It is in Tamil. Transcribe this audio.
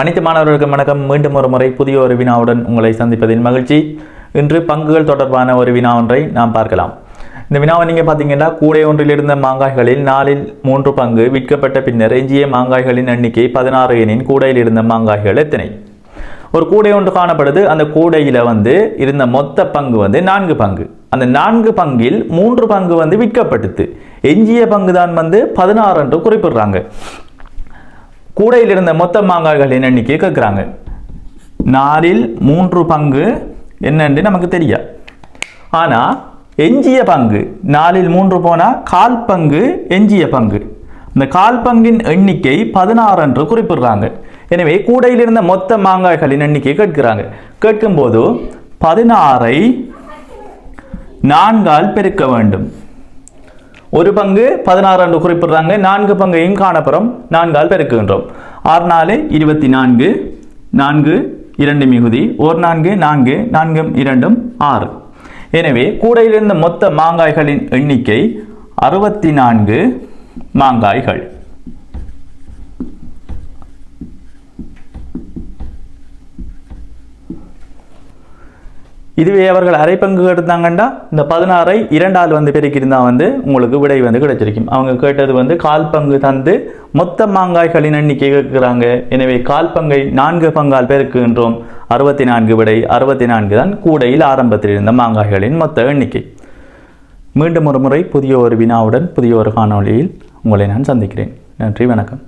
அனைத்து மாணவர்களுக்கும் வணக்கம். மீண்டும் ஒரு முறை புதிய ஒரு வினாவுடன் உங்களை சந்திப்பதில் மகிழ்ச்சி. இன்று பங்குகள் தொடர்பான ஒரு வினா ஒன்றை நாம் பார்க்கலாம். இந்த வினாவை நீங்கள் பார்த்தீங்கன்னா கூடை ஒன்றில் இருந்த மாங்காய்களில் நாலில் மூன்று பங்கு விற்கப்பட்ட பின்னர் எஞ்சிய மாங்காய்களின் எண்ணிக்கை பதினாறு எனின் கூடையில் இருந்த மாங்காய்கள் எத்தனை? ஒரு கூடை ஒன்று காணப்படுது. அந்த கூடையில் வந்து இருந்த மொத்த பங்கு வந்து நான்கு பங்கு. அந்த நான்கு பங்கில் மூன்று பங்கு வந்து விற்கப்பட்டது எஞ்சிய பங்கு தான் வந்து பதினாறு என்று குறிப்பிடுறாங்க. கூடையில் இருந்த மொத்த மாங்காய்களின் எண்ணிக்கை கேட்குறாங்க. நாலில் மூன்று பங்கு என்னென்று நமக்கு தெரியாது ஆனால் எஞ்சிய பங்கு நாலில் மூன்று போனால் கால் பங்கு எஞ்சிய பங்கு. இந்த கால் பங்கின் எண்ணிக்கை பதினாறு என்று குறிப்பிடுறாங்க. எனவே கூடையில் இருந்த மொத்த மாங்காய்களின் எண்ணிக்கை கேட்கிறாங்க. கேட்கும்போது பதினாறை நான்கால் பெருக்க வேண்டும். ஒரு பங்கு பதினாறு என்று குறிப்பிடுறாங்க. நான்கு பங்கையும் காணப்புறம் நான்கால் பெருக்குகின்றோம். ஆறு நாலு இருபத்தி நான்கு நான்கு இரண்டு மிகுதி ஒரு நான்கு நான்கு நான்கும் இரண்டும் ஆறு. எனவே கூடையிலிருந்த மொத்த மாங்காய்களின் எண்ணிக்கை அறுபத்தி நான்கு மாங்காய்கள். இதுவே அவர்கள் அரை பங்கு எடுத்தாங்கன்னா இந்த பதினாறை இரண்டால் வந்து பெருக்கியிருந்தால் வந்து உங்களுக்கு விடை வந்து கிடைச்சிருக்கும். அவங்க கேட்டது வந்து கால் பங்கு தந்து மொத்த மாங்காய்களின் எண்ணிக்கை கேட்குறாங்க. எனவே கால் பங்கை நான்கு பங்கால் பெருக்குகின்றோம். அறுபத்தி நான்கு விடை அறுபத்தி நான்கு தான் கூடையில் ஆரம்பத்தில் இருந்த மாங்காய்களின் மொத்த எண்ணிக்கை. மீண்டும் ஒரு முறை புதிய ஒரு வினாவுடன் புதிய ஒரு காணொளியில் உங்களை நான் சந்திக்கிறேன். நன்றி வணக்கம்.